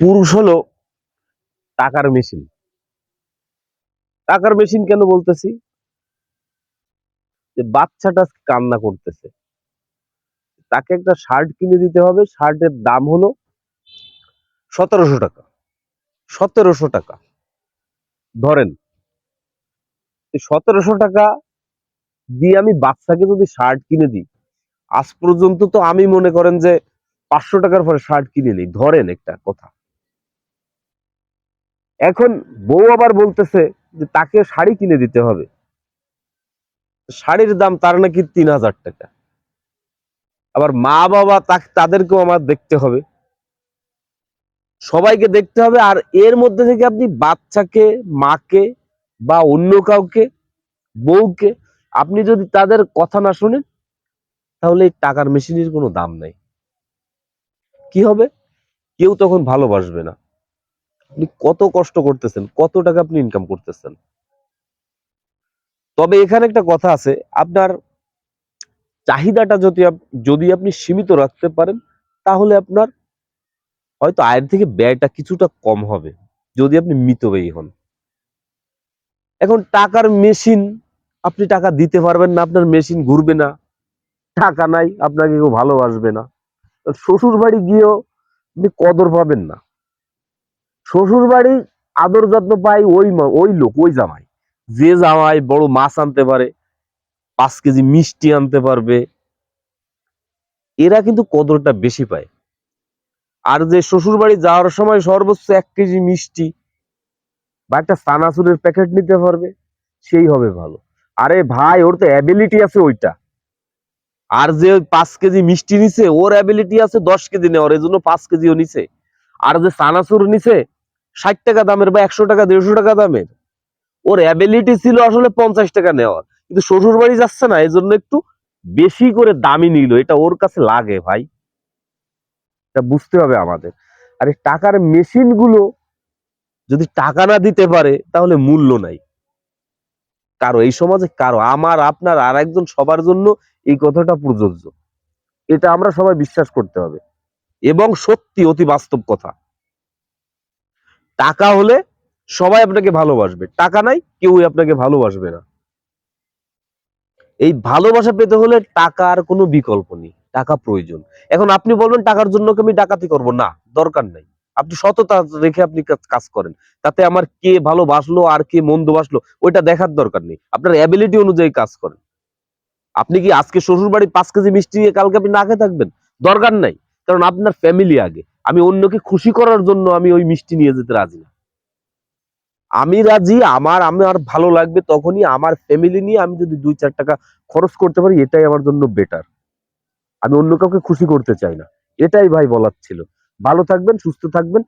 পুরুষ হলো টাকার মেশিন। টাকার মেশিন কেন বলতেছি? যে বাচ্চাটা কান্না করতেছে। তাকে একটা শার্ট কিনে দিতে হবে। শার্টের দাম হলো সতেরোশো টাকা। সতেরোশো টাকা। ধরেন সতেরোশো টাকা দিয়ে আমি বাচ্চাকে যদি শার্ট কিনে দিই, আজ পর্যন্ত তো আমি মনে করেন যে পাঁচশো টাকার পরে শার্ট কিনে নিই। ধরেন একটা কথা। এখন বউ আবার বলতেছে যে তাকে শাড়ি কিনে দিতে হবে। শাড়ির দাম তার নাকি তিন হাজার টাকা। আবার মা বাবা তাদেরকেও আমার দেখতে হবে। সবাইকে দেখতে হবে আর এর মধ্যে থেকে আপনি বাচ্চাকে, মাকে বা অন্য কাউকে, বউকে আপনি যদি তাদের কথা না শুনেন, তাহলে এই টাকার মেশিনের কোনো দাম নাই। কি হবে? কেউ তখন ভালোবাসবে না। আপনি কত কষ্ট করতেছেন, কত টাকা আপনি ইনকাম করতেছেন? তবে এখানে একটা কথা আছে, আপনার চাহিদাটা যদি যদি আপনি সীমিত রাখতে পারেন, তাহলে আপনার হয়তো আয়ের থেকে ব্যয়টা কিছুটা কম হবে, যদি আপনি মৃত মিতব্যয়ী হন। এখন টাকার মেশিন আপনি টাকা দিতে পারবেন না, আপনার মেশিন ঘুরবে না, টাকা নাই, আপনাকে কেউ ভালোবাসবে না। শ্বশুর বাড়ি গিয়েও আপনি কদর পাবেন না। শ্বশুর বাড়ি আদর যত্ন পাই ওই ওই লোক, ওই জামাই। যে জামাই বড় মাছ আনতে পারে, পাঁচ কেজি মিষ্টি আনতে পারবে, এরা কিন্তু কদরটা বেশি পায়। আর যে শ্বশুর বাড়ি যাওয়ার সময় সর্বোচ্চ এক কেজি মিষ্টি বা একটা সানাসুরের প্যাকেট নিতে পারবে, সেই হবে ভালো। আরে ভাই, ওর তো অ্যাবিলিটি আছে ওইটা। আর যে পাঁচ কেজি মিষ্টি নিছে, ওর অ্যাবিলিটি আছে দশ কেজি নেওয়ার, এই জন্য পাঁচ কেজিও নিছে। আর যে সানাসুর নিছে ষাট টাকা দামের বা একশো টাকা, দেড়শো টাকা দামের। ওর অ্যাবিলিটি ছিল আসলে পঞ্চাশ টাকা নেওয়ার। কিন্তু শ্বশুর বাড়ি যাচ্ছে না এই জন্য একটু বেশি করে দামি নিল। এটা ওর কাছে লাগে ভাই। এটা বুঝতে হবে আমাদের। আর টাকার মেশিনগুলো যদি টাকা না দিতে পারে, তাহলে মূল্য নাই। কারও, এই সমাজে কারও। আমার, আপনার আর একজন সবার জন্য এই কথাটা প্রযোজ্য। এটা আমরা সবাই বিশ্বাস করতে হবে। এবং সত্যি অতি বাস্তব কথা। টাকা হলে সবাই আপনাকে ভালোবাসবে। টাকা নাই, কেউই আপনাকে ভালোবাসবে না। এই ভালোবাসা পেতে হলে টাকার কোনো বিকল্প নেই, টাকা প্রয়োজন। এখন আপনি বলবেন, টাকার জন্য আমি ডাকাতি করব? না, দরকার নাই। আপনি সততা রেখে আপনি কাজ- করেন। তাতে আমার কে ভালোবাসলো, আর কে মন্দ বাসলো, ওইটা দেখার দরকার নেই। আপনার অ্যাবিলিটি অনুযায়ী কাজ করেন। আপনি কি আজকে শ্বশুর বাড়ি পাঁচ কেজি মিষ্টি কালকে আপনি না খেয়ে থাকবেন? দরকার নাই। কারণ আপনার ফ্যামিলি আগে। আমি অন্যকে খুশি করার জন্য আমি ওই মিষ্টি নিয়ে যেতে রাজি না। আমি রাজি, আমার আমার ভালো লাগবে তখনই আমার ফ্যামিলি নিয়ে আমি যদি দুই চার টাকা খরচ করতে পারি, এটাই আমার জন্য বেটার আমি অন্য কাউকে খুশি করতে চাই না। এটাই ভাই বলার ছিল। ভালো থাকবেন, সুস্থ থাকবেন।